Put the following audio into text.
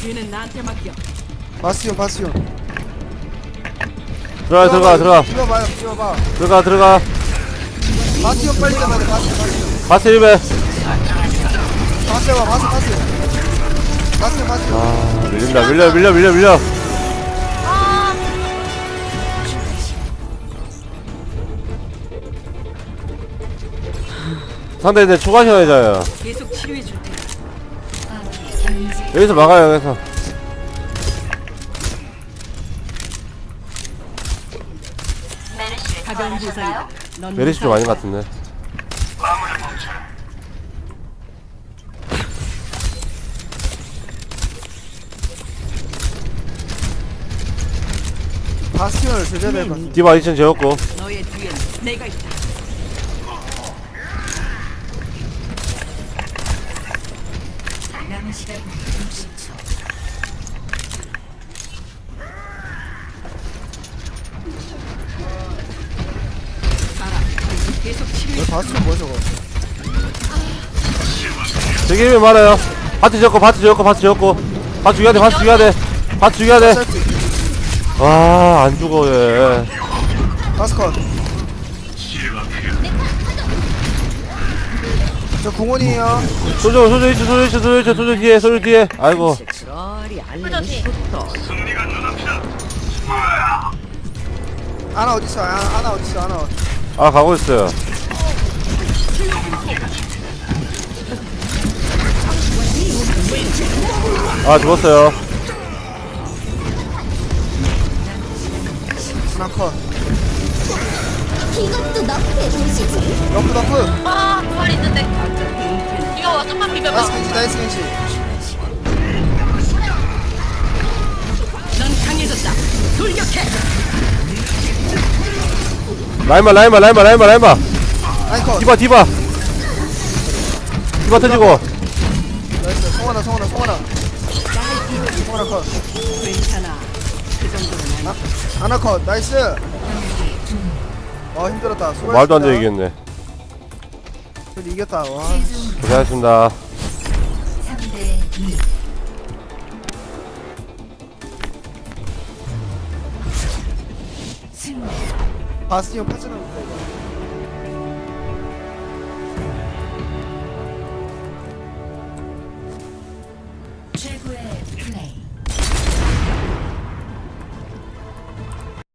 뒤는 나한테 맡겨. 바스티온 바스티온. 들어가 들어가 들어가. 뛰어봐요 뛰어봐. 들어가 들어가. 바스티온 빨리 잡아야 돼 바스티온 바스티온. 바스 1배 바스 잡아 바스 바스 바스티온 바스티온. 아 밀린다 밀려 밀려 밀려 밀려 상대 이제 초과 시간이잖아요 계속 치료해 줄 테야. 여기서 막아요 여기서 가벼운 부상이다. 넌 메리시 좀 아닌 것 같은데 바스티온을 제대로 해봐 디바 2층 재웠고 너의 뒤엔 내가 있다. 치료해. 왜 바스티온 뭐야 저거? 되게 많아요. 바트 지었고 바트 지었고 바트 지었고. 바트 죽여야 돼 바트 죽여야 돼. 바트 죽여야 돼와안 죽어 얘. 바스컷 저 공원이에요. 소주 소주 있어 소주 있어 소주 있어 소주 뒤에 소주 뒤에. 아이고. 아나 어딨어? 아, 아나 어딨어? 아나 어디 아 가고 있어요. 아 죽었어요. 아나 컷. 이것도 너프의 도시지. 너프 너프 아, 발 있는데. 이거 좀만 비벼봐. 나이스 겐지 나이스. 겐지 넌 강해졌다. 돌격해. 라이마 라이마 라이마 라이마 라이마. 컷. 디바 디바. 디바 터지고. 나이스. 송하나 송하나 송하나 송하나 컷. 괜찮아. 그 정도는 아니. 아나 컷. 나이스. 어 힘들었다. 말도 안 되게 이겼네 그래도 이겼다. 와. 고생하셨습니다. 3대 2. 바스티온 파츠는